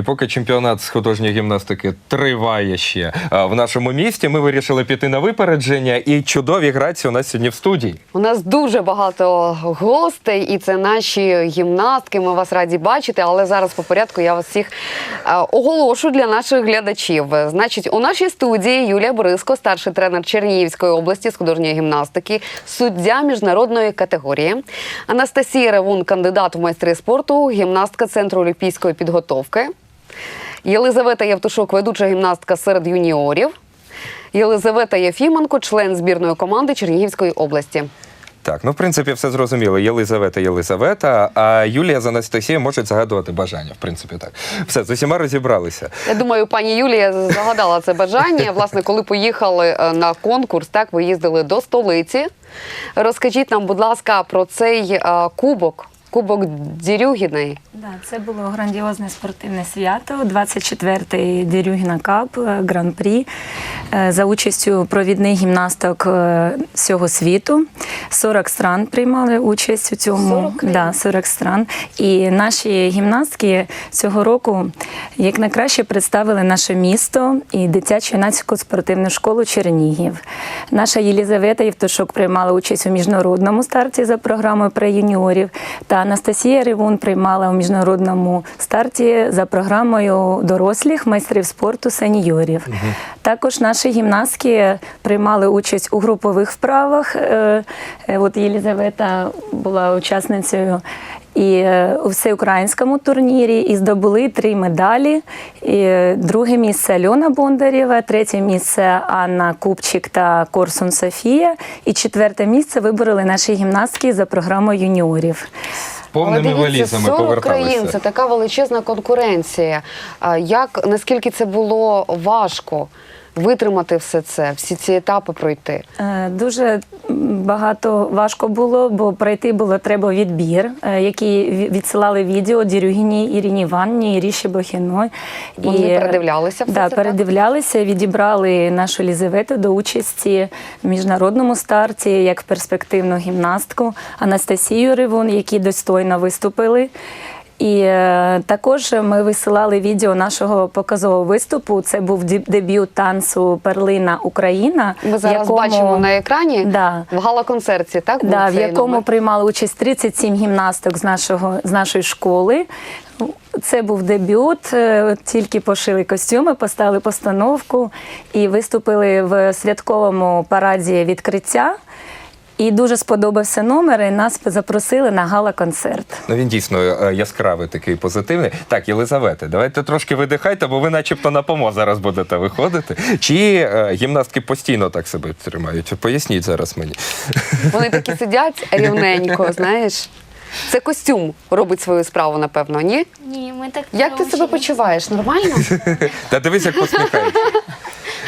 І поки чемпіонат з художньої гімнастики триває ще в нашому місті, ми вирішили піти на випередження. І чудові грації у нас сьогодні в студії. У нас дуже багато гостей, і це наші гімнастки. Ми вас раді бачити. Але зараз по порядку я вас всіх е, оголошу для наших глядачів. Значить, у нашій студії Юлія Бориско, старший тренер Чернігівської області з художньої гімнастики, суддя міжнародної категорії. Анастасія Ревун, кандидат в майстри спорту, гімнастка центру олімпійської підготовки. Єлизавета Євтушок, ведуча гімнастка серед юніорів. Єлизавета Єфіменко, член збірної команди Чернігівської області. Так, ну в принципі, все зрозуміло. Єлизавета, Єлизавета, а Юлія з Анастасією можуть загадувати бажання. В принципі, так. Все, з усіма розібралися. Я думаю, пані Юлія загадала це бажання. Власне, коли поїхали е, на конкурс, так ви їздили до столиці. Розкажіть нам, будь ласка, про цей е, кубок, кубок Дірюгіної. Да, це було грандіозне спортивне свято, 24-й Дерюгіна Кап е, Гран-прі е, за участю провідних гімнасток е, всього світу. 40 стран приймали участь у цьому. 40 да, 40 стран. І наші гімнастки цього року як найкраще представили наше місто і дитячу юнацьку спортивну школу Чернігів. Наша Єлізавета Євтушок приймала участь у міжнародному старті за програмою про юніорів. Та Анастасія Ривун приймала у міжнародному старті за програмою дорослих майстрів спорту сеньорів. Також наші гімнастки приймали участь у групових вправах. Е, е, От Єлізавета була учасницею і е, у всеукраїнському турнірі і здобули три медалі. І е, друге місце Альона Бондарєва, третє місце Анна Купчик та Корсун Софія. І четверте місце вибороли наші гімнастки за програмою юніорів. Повними Але дивіться, валізами 40 країн, це така величезна конкуренція. Як наскільки це було важко витримати все це, всі ці етапи пройти? Е, Дуже багато важко було, бо пройти було треба відбір, е, який відсилали відео Дірюгіні Іріні Іванні, Іріші Бохіной. Вони передивлялися все да, це, так? передивлялися, відібрали нашу Лізавету до участі в міжнародному старті як перспективну гімнастку Анастасію Ривун, які достойно виступили. І е, також ми висилали відео нашого показового виступу. Це був деб- дебют танцу Перлина Україна. Ми зараз бачимо на екрані Да. в гала-концерті, так? був Да, в якому номер? приймали участь 37 гімнасток з нашого з нашої школи. Це був дебют. е, Тільки пошили костюми, поставили постановку і виступили в святковому параді відкриття. І дуже сподобався номер. І нас запросили на гала-концерт. Ну він дійсно е, яскравий, такий позитивний. Так, Єлизавете, давайте трошки видихайте, бо ви начебто на помо зараз будете виходити. Чи е, гімнастки постійно так себе тримають? Поясніть зараз мені. Вони такі сидять рівненько, знаєш. Це костюм робить свою справу, напевно, ні? Ні, ми так Як ти себе почуваєш? Нормально? Та дивись, як посміхається.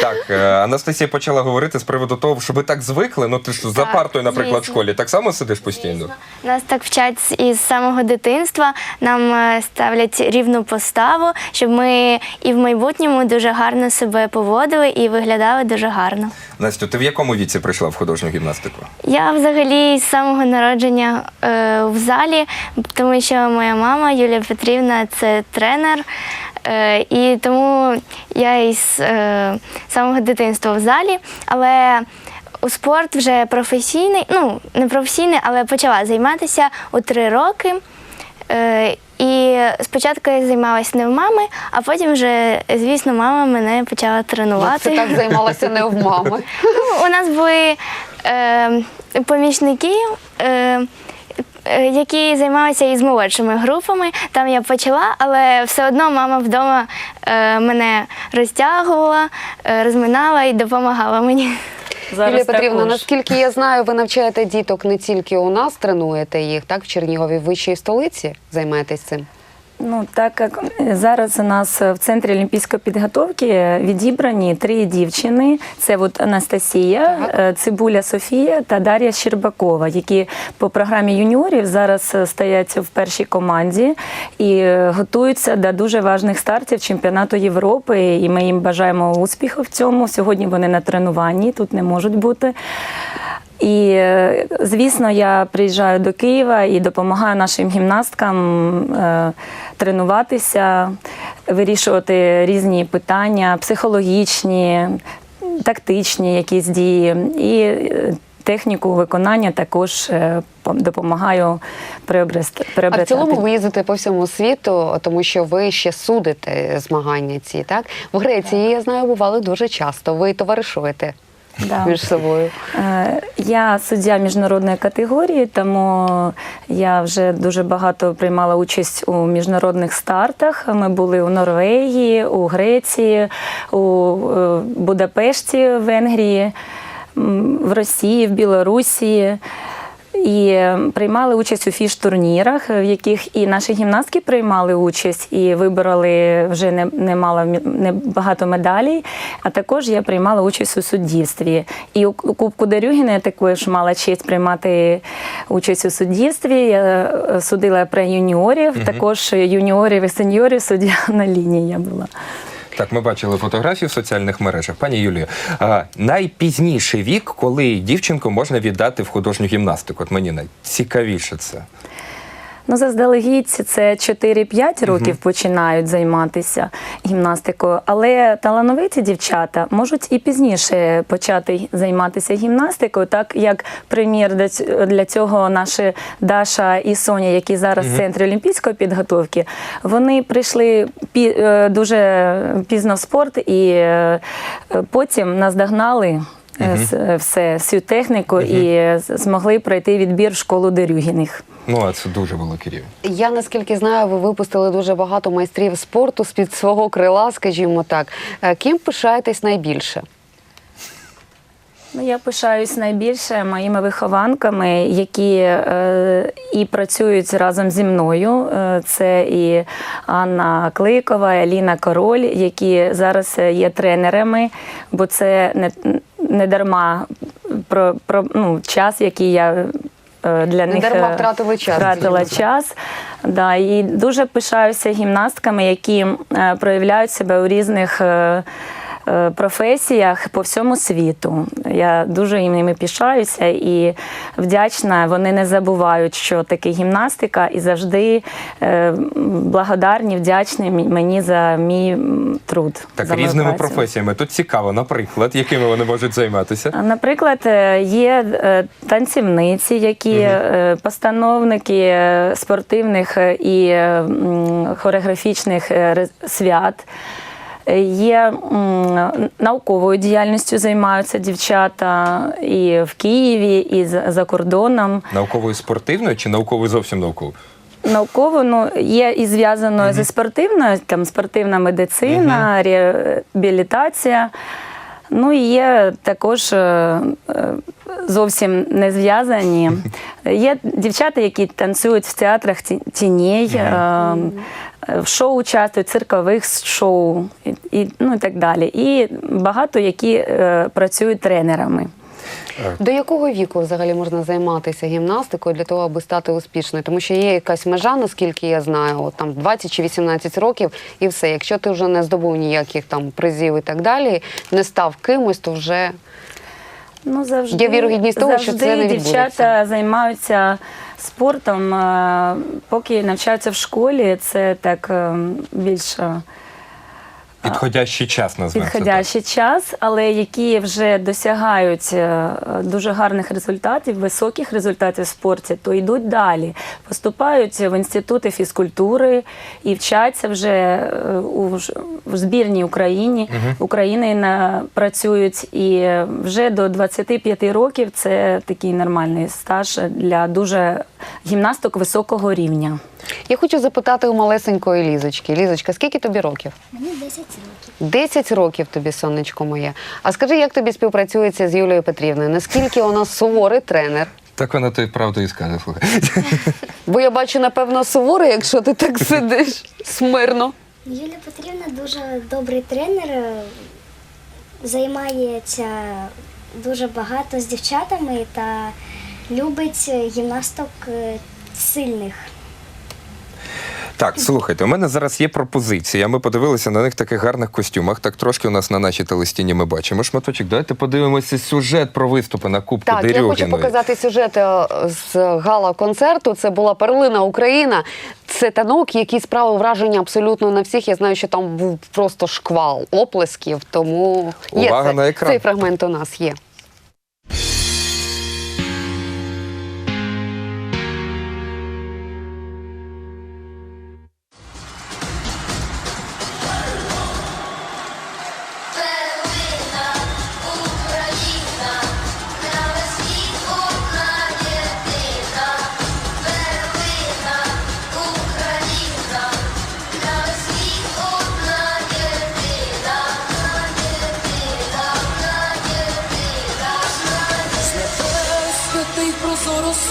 Так, е, Анастасія почала говорити з приводу того, що ви так звикли. Ну ти ж за Так, партою, наприклад, в звісно. школі так само сидиш постійно. Нас так вчать із самого дитинства. Нам е, ставлять рівну поставу, щоб ми і в майбутньому дуже гарно себе поводили і виглядали дуже гарно. Настю, ти в якому віці прийшла в художню гімнастику? Я взагалі з самого народження е, в залі, тому що моя мама Юлія Петрівна це тренер. Е, і тому я із е, самого дитинства в залі, але у спорт вже професійний, ну не професійний, але почала займатися у три роки. Е, і спочатку я займалася не в мами, а потім вже, звісно, мама мене почала тренувати. Ти так займалася не в мами. Ну, у нас були е, помічники, е, які займалися із молодшими групами. Там я почала, але все одно мама вдома е, мене розтягувала, е, розминала і допомагала мені. Юлія Петрівна, наскільки я знаю, ви навчаєте діток не тільки у нас, тренуєте їх, так, в Чернігові, ви ще й в столиці займаєтесь цим. Ну, так як зараз у нас в центрі олімпійської підготовки відібрані три дівчини: це от Анастасія, Так. е, Цибуля Софія та Дар'я Щербакова, які по програмі юніорів зараз е, стоять в першій команді і е, готуються до дуже важних стартів чемпіонату Європи. І ми їм бажаємо успіху в цьому. Сьогодні вони на тренуванні, тут не можуть бути. І, е, звісно, я приїжджаю до Києва і допомагаю нашим гімнасткам е, тренуватися. вирішувати різні питання, психологічні, тактичні якісь дії. І е, техніку виконання також допомагаю приобрести. А в цілому ви їздите по всьому світу, тому що ви ще судите змагання ці, так? В Греції, я знаю, бували дуже часто. Ви товаришуєте Да. між собою. Е, Я суддя міжнародної категорії, тому я вже дуже багато приймала участь у міжнародних стартах. Ми були у Норвегії, у Греції, у е, Будапешті, в Венгрії, в Росії, в Білорусі. І приймали участь у фіш-турнірах, в яких і наші гімнастки приймали участь і вибороли вже не, немало мі- не багато медалей. А також я приймала участь у суддівстві. І у Кубку Дерюгіна я також мала честь приймати участь у суддівстві. Я е, судила про юніорів, також юніорів і сеньорів суддя на лінії я була. Так, ми бачили фотографії в соціальних мережах. Пані Юлію, найпізніший вік, коли дівчинку можна віддати в художню гімнастику. От мені найцікавіше це. Ну, заздалегідь це 4-5 років починають займатися гімнастикою, але талановиті дівчата можуть і пізніше почати займатися гімнастикою, так як примір для цього наші Даша і Соня, які зараз в центрі олімпійської підготовки, вони прийшли пі- е, дуже пізно в спорт і е, потім наздогнали. Е, Все, всю техніку і е, змогли пройти відбір в школу Дерюгіних. Ну, а це дуже великий рівень. Я наскільки знаю, ви випустили дуже багато майстрів спорту з-під свого крила, скажімо так. Е, Ким пишаєтесь найбільше? Ну, я пишаюсь найбільше моїми вихованками, які е, і працюють разом зі мною. Е, це і Анна Кликова, і Аліна Король, які зараз є тренерами, бо це не, не дарма про, про ну, час, який я. е, Для Не них дарма е, втратили час, Втратила час. Да, і дуже пишаюся гімнастками, які е, проявляють себе у різних е, е, професіях по всьому світу. Я дуже їм ними пишаюся і вдячна. Вони не забувають, що таке гімнастика, і завжди е, благодарні, вдячні мені за мій труд. Так, за різними працю. професіями. Тут цікаво, наприклад, якими вони можуть займатися. Наприклад, е, є е, танцівниці, які е, постановники е, спортивних е, і е, хореографічних е, свят. Е, Є науковою діяльністю займаються дівчата і в Києві, і за кордоном. Науковою спортивною чи науковою зовсім науковою? Науково ну, є і зв'язано зі спортивною, там спортивна медицина, реабілітація. Ну і є також е, е, зовсім не зв'язані. Є дівчата, які танцюють в театрах ті- тіней, е, в шоу участвують, циркових шоу і, ну, і так далі. І багато які працюють тренерами. До якого віку взагалі можна займатися гімнастикою для того, аби стати успішною? Тому що є якась межа, наскільки я знаю, от там 20 чи 18 років, і все. Якщо ти вже не здобув ніяких там призів і так далі, не став кимось, то вже Ну, завжди, Є вірогідність того, що це не відбудеться. дівчата займаються спортом, е, поки навчаються в школі, це так е, більш е, Підходящий час це підходящий час, але які вже досягають е, дуже гарних результатів, високих результатів в спорті, то йдуть далі, поступають в інститути фізкультури і вчаться вже е, у в збірній Україні. України на, працюють. І вже до 25 років це такий нормальний стаж для дуже гімнасток високого рівня. я хочу запитати у малесенької Лізочки. Лізочка, скільки тобі років? Мені 10 років. 10 років тобі, сонечко моє. А скажи, як тобі співпрацюється з Юлією Петрівною? Наскільки вона суворий тренер? Так вона то й правду і скаже, слухай. Бо я бачу, напевно, суворий, якщо ти так сидиш смирно. Юлія Петрівна дуже добрий тренер, е, займається дуже багато з дівчатами та любить е, гімнасток е, сильних. Так, слухайте, у мене зараз є пропозиція. Ми подивилися на них в таких гарних костюмах. Так трошки у нас на нашій телестіні ми бачимо шматочок. Давайте подивимося сюжет про виступи на Кубку Так, я хочу показати сюжет е, з гала-концерту. Це була перлина Україна. Це танок, який справив враження абсолютно на всіх. Я знаю, що там був просто шквал оплесків. Тому є Увага це- на екран. цей фрагмент у нас є.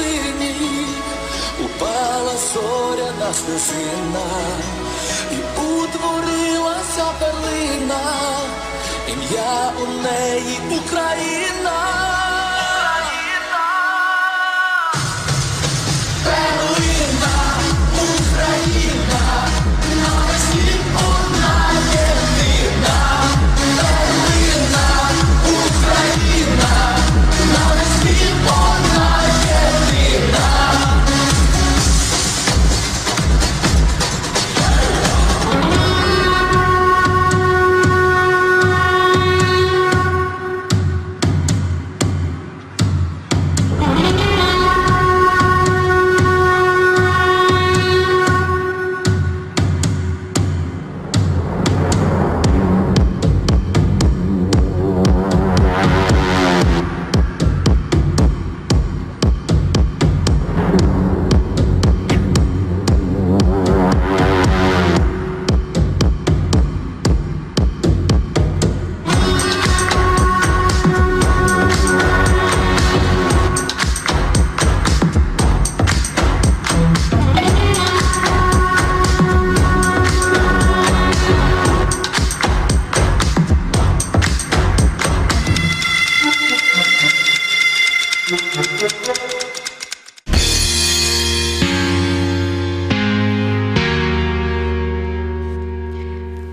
Синій, упала зоряна стежина, і утворилася перлина, ім'я у неї Україна.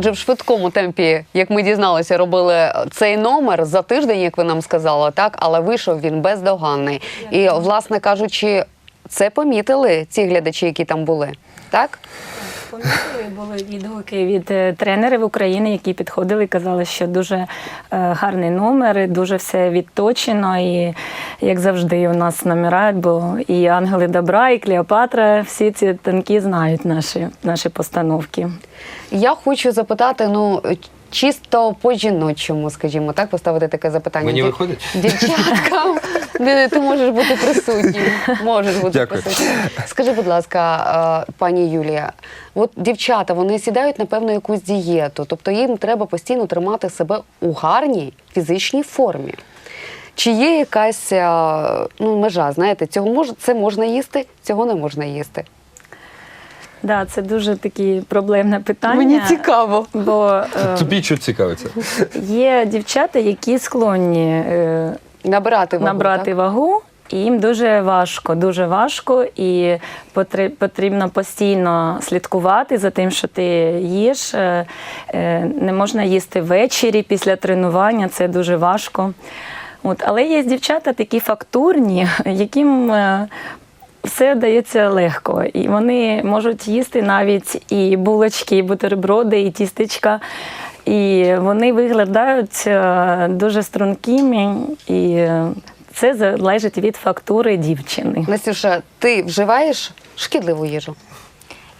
Отже, в швидкому темпі, як ми дізналися, робили цей номер за тиждень, як ви нам сказали, так, але вийшов він бездоганний. І, власне кажучи, це помітили ці глядачі, які там були. Так? Помітили, були відгуки від е, тренерів України, які підходили і казали, що дуже е, гарний номер, дуже все відточено. І як завжди, у нас номера, бо і ангели добра, і Клеопатра, всі ці танки знають наші, наші постановки. Я хочу запитати, ну. Чисто по-жіночому, скажімо, так, поставити таке запитання. Мені Дів- виходить? Дівчаткам, де ти можеш бути присутнім. Можеш бути Дякую. присутнім. Скажи, будь ласка, е, пані Юлія, от дівчата вони сідають на певну якусь дієту, тобто їм треба постійно тримати себе у гарній фізичній формі. Чи є якась е, ну, межа, знаєте, цього мож, це можна їсти, цього не можна їсти? Да, це дуже таке проблемне питання. Мені цікаво. Бо е, Тобі що цікавиться? є дівчата, які склонні е, Набирати вагу, набрати так? вагу. І їм дуже важко, дуже важко, і потрібно постійно слідкувати за тим, що ти їш. Е, е, Не можна їсти ввечері після тренування, це дуже важко. От, але є дівчата такі фактурні, яким е, все дається легко. І вони можуть їсти навіть і булочки, і бутерброди, і тістечка. І вони виглядають е, дуже стрункими, і це залежить від фактури дівчини. Настюша, ти вживаєш шкідливу їжу?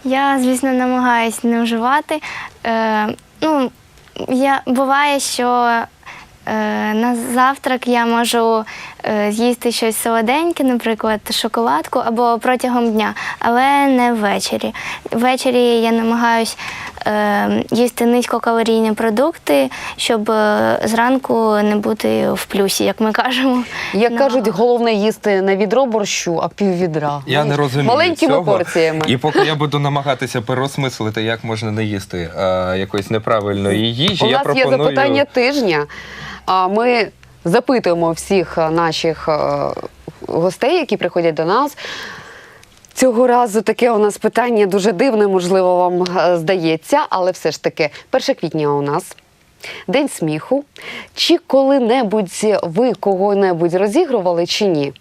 Я, звісно, намагаюсь не вживати. Е, ну, я, буває, що на завтрак я можу е, з'їсти щось солоденьке, наприклад, шоколадку або протягом дня, але не ввечері. Ввечері я намагаюсь е, їсти низькокалорійні продукти, щоб е, зранку не бути в плюсі, як ми кажемо. Як кажуть, головне їсти не відро борщу, а пів відра. Я не розумію. Маленькими цього. порціями. І поки я буду намагатися переосмислити, як можна не їсти е, якоїсь неправильної їжі, У я нас пропоную... є запитання тижня. А ми запитуємо всіх е, наших е, гостей, які приходять до нас. Цього разу таке у нас питання дуже дивне, можливо, вам е, здається, але все ж таки 1 квітня у нас. День сміху. Чи коли-небудь ви кого-небудь розігрували чи ні?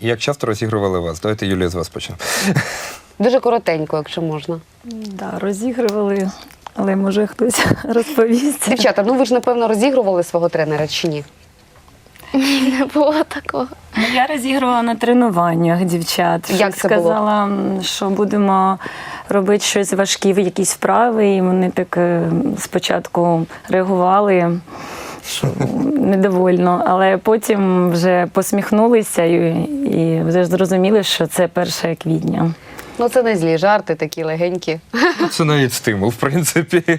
Як часто розігрували вас? Давайте Юлія з вас почне. Дуже коротенько, якщо можна. Да, розігрували, але може хтось розповість. Дівчата, ну ви ж напевно розігрували свого тренера чи ні? Не було такого. Ну, Я розігрувала на тренуваннях дівчат. Як це було? сказала, що будемо робити щось важкі, якісь вправи, і вони так е, спочатку реагували. Недовольно, але потім вже посміхнулися і, і вже зрозуміли, що це 1 квітня. Ну це не злі жарти, такі легенькі. Це навіть стимул, в принципі.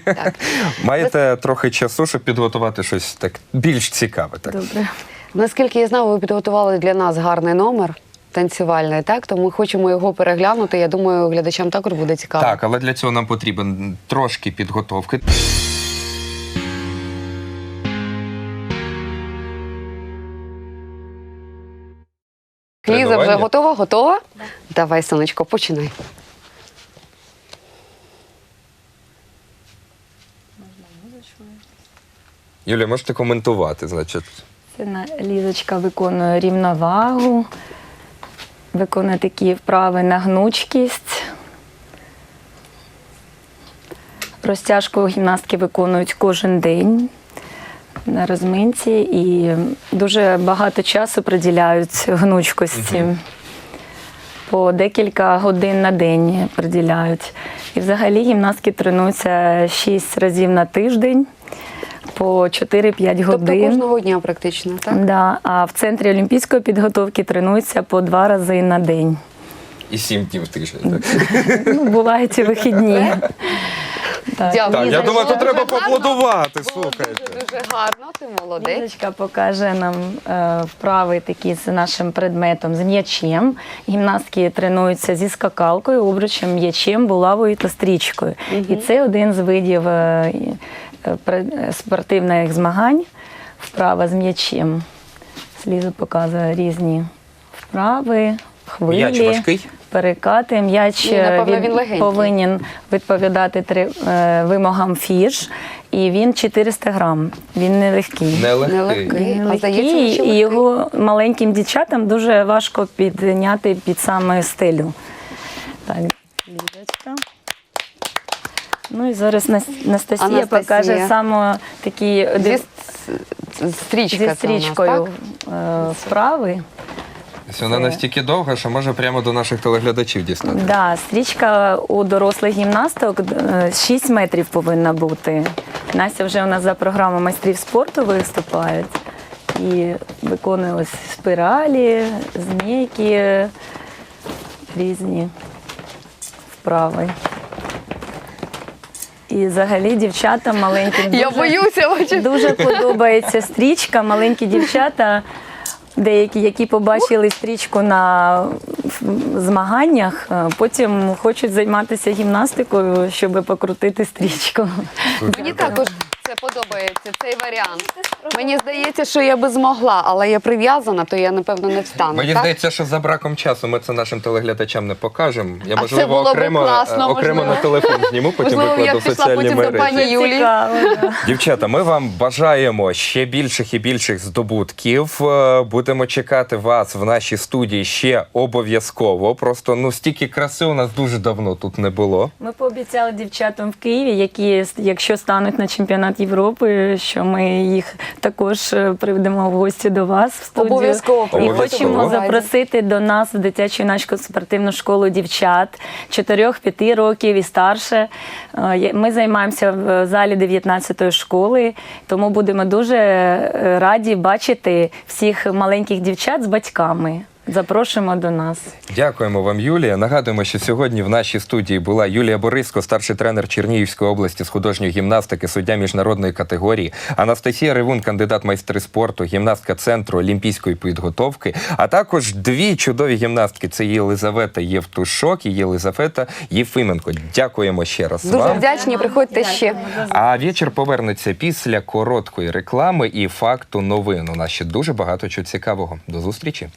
Маєте трохи часу, щоб підготувати щось так більш цікаве. Так? Добре. Наскільки я знаю, ви підготували для нас гарний номер танцювальний, так? То ми хочемо його переглянути. Я думаю, глядачам також буде цікаво. Так, але для цього нам потрібен трошки підготовки. Ліза вже готова? Готова? Давай, сонечко, починай. Юлія, можете коментувати, значить. Це на- Лізочка виконує рівновагу, виконує такі вправи на гнучкість. Розтяжку гімнастки виконують кожен день на розминці і дуже багато часу приділяють гнучкості. По декілька годин на день приділяють. І взагалі гімнастки тренуються 6 разів на тиждень по 4-5 Тобто годин. кожного дня практично, так? Да, а в центрі олімпійської підготовки тренуються по два рази на день. І сім днів в тиждень. Так, Ну, бувають і вихідні. Так. Дякую. так я Ліза, думаю, тут треба гарно. поаплодувати. Було Слухайте. Дуже, дуже гарно, ти молодець. Покаже нам е, вправи такі з нашим предметом, з м'ячем. Гімнастки тренуються зі скакалкою, обручем, м'ячем, булавою та стрічкою. І це один з видів е, е, пре- е, спортивних змагань, вправа з м'ячем. Ліза показує різні вправи, хвилі. М'яч важкий? Перекати м'яч Ні, напевно, е, він легенький. повинен відповідати три, е, вимогам фіш, і він 400 грам. Він не легкий. Нелегкий. Нелегкий. Він А здається, легкий, що і його маленьким дівчатам дуже важко підняти під саме стелю. Так, Лідочка. Ну і зараз Нас- Анастасія, покаже саме такі Зі, стрічка зі нас, стрічкою так? е, вправи. Ось Вона настільки довга, що може прямо до наших телеглядачів дістати. Да, стрічка у дорослих гімнасток е, 6 метрів повинна бути. Настя вже у нас за програмою майстрів спорту виступають і виконує ось спіралі, змійки, різні вправи. І взагалі дівчатам маленьким Я дуже- боюся, бачиш? Дуже подобається стрічка. Маленькі дівчата, деякі, які побачили стрічку на змаганнях, е, потім хочуть займатися гімнастикою, щоб покрутити стрічку. Мені також це подобається, цей варіант. Мені здається, що я би змогла, але я прив'язана, то я напевно не встану. Мені так? здається, що за браком часу ми це нашим телеглядачам не покажемо. Я А можливо це було би окремо, класно, е, окремо можливо. на телефон зніму, потім Можливо, я викладу в пішла соціальні потім до мережі. пані Юлі. Дівчата, ми вам бажаємо ще більших і більших здобутків. Е, Будемо чекати вас в нашій студії ще обов'язково. Просто ну стільки краси у нас дуже давно тут не було. Ми пообіцяли дівчатам в Києві, які, якщо стануть на чемпіонат Європи, що ми їх також е, приведемо в гості до вас в студію. Обов'язково І хочемо запросити до нас в дитячу юнацьку спортивну школу дівчат 4-5 років і старше. Е, Ми займаємося в залі 19-ї школи, тому будемо дуже е, раді бачити всіх маленьких дівчат з батьками. Запрошуємо до нас. Дякуємо вам, Юлія. Нагадуємо, що сьогодні в нашій студії була Юлія Бориско, старший тренер Чернігівської області з художньої гімнастики, суддя міжнародної категорії, Анастасія Ревун, кандидат майстри спорту, гімнастка центру олімпійської підготовки, а також дві чудові гімнастки: це Єлизавета Євтушок і Єлизавета Єфименко. Дякуємо ще раз Дуже вам. вдячні, приходьте ще. А вечір повернеться після короткої реклами і факту новин. У нас ще дуже багато чого цікавого. До зустрічі.